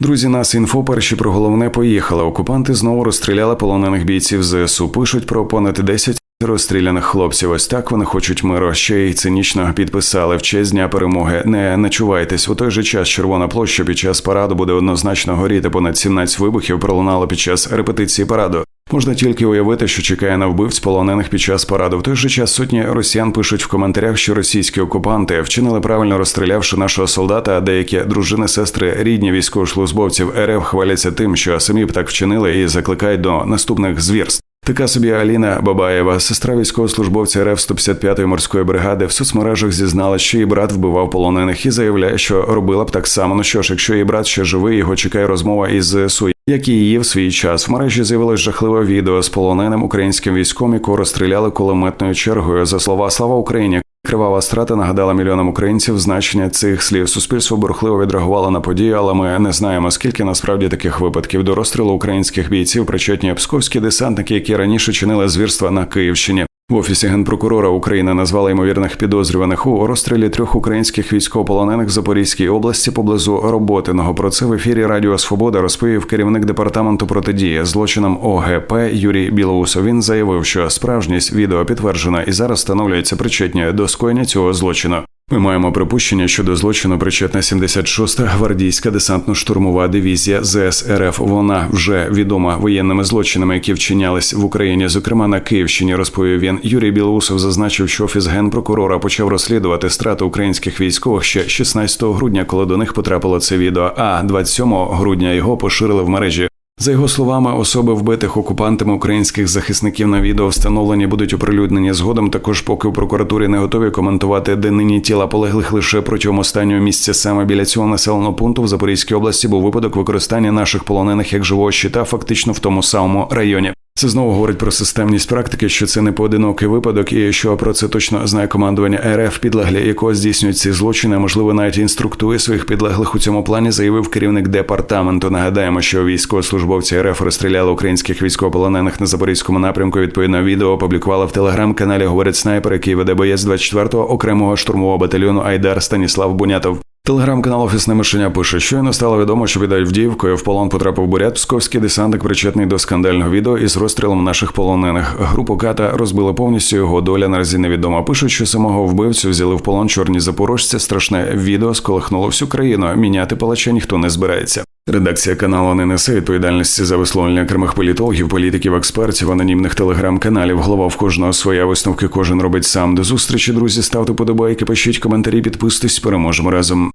Друзі, нас інфо перші про головне поїхали. Окупанти знову розстріляли полонених бійців ЗСУ. Пишуть про понад 10 розстріляних хлопців. Ось так вони хочуть миру. Ще й цинічно підписали в честь дня перемоги. Не начувайтесь у той же час. Червона площа під час параду буде однозначно горіти. Понад 17 вибухів пролунало під час репетиції параду. Можна тільки уявити, що чекає на вбивць полонених під час параду. В той же час сотні росіян пишуть в коментарях, що російські окупанти вчинили правильно розстрілявши нашого солдата. А деякі дружини, сестри, рідні військовослужбовців РФ хваляться тим, що самі б так вчинили і закликають до наступних звірств. Така собі Аліна Бабаєва, сестра військовослужбовця РФ 155-ї морської бригади, в соцмережах зізналась, що її брат вбивав полонених і заявляє, що робила б так само. Ну що ж, якщо її брат ще живий, його чекає розмова із ЗСУ, як і її в свій час. В мережі з'явилось жахливе відео з полоненим українським військом, якого розстріляли кулеметною чергою. За слова Слава Україні. Кривава страта нагадала мільйонам українців значення цих слів. Суспільство бурхливо відреагувало на подію, але ми не знаємо, скільки насправді таких випадків до розстрілу українських бійців причетні псковські десантники, які раніше чинили звірства на Київщині. В офісі генпрокурора України назвали ймовірних підозрюваних у розстрілі трьох українських військовополонених Запорізькій області поблизу Роботиного. Про це в ефірі Радіо Свобода розповів керівник департаменту протидії злочинам ОГП Юрій Білоусов. Він заявив, що справжність відео підтверджена і зараз встановлюється причетні до скоєння цього злочину. Ми маємо припущення щодо злочину причетна 76-та гвардійська десантно-штурмова дивізія ЗС РФ. Вона вже відома воєнними злочинами, які вчинялись в Україні. Зокрема на Київщині, розповів він. Юрій Білоусов зазначив, що офіс генпрокурора почав розслідувати страти українських військових ще 16 грудня, коли до них потрапило це відео. А 27 грудня його поширили в мережі. За його словами, особи вбитих окупантами українських захисників на відео встановлені будуть оприлюднені згодом. Також поки у прокуратурі не готові коментувати, де нині тіла полеглих лише протягом останнього місця саме біля цього населеного пункту в Запорізькій області був випадок використання наших полонених як живого щита, фактично в тому самому районі. Це знову говорить про системність практики, що це не поодинокий випадок, і що про це точно знає командування РФ, підлеглі якого здійснюють ці злочини, можливо, навіть інструктує своїх підлеглих у цьому плані, заявив керівник департаменту. Нагадаємо, що військовослужбовці РФ розстріляли українських військовополонених на запорізькому напрямку. Відповідно, відео опублікували в телеграм-каналі. Говорить снайпер, який веде боєць 24-го окремого штурмового батальйону Айдар Станіслав Бунятов. Телеграм-канал Офісне мишеня пише, щойно стало відомо, що від Авдіївкою в полон потрапив бурят псковський десантик, причетний до скандального відео із розстрілом наших полонених. Групу ката розбили повністю його доля наразі невідома. Пишуть, що самого вбивцю взяли в полон чорні запорожці. Страшне відео сколихнуло всю країну. Міняти палача ніхто не збирається. Редакція каналу не несе відповідальності за висловлення окремих політологів, політиків, експертів, анонімних телеграм-каналів. Голова в кожного своя висновки кожен робить сам. До зустрічі, друзі. Ставте подобайки, пишіть коментарі, підписуйтесь. Переможемо разом.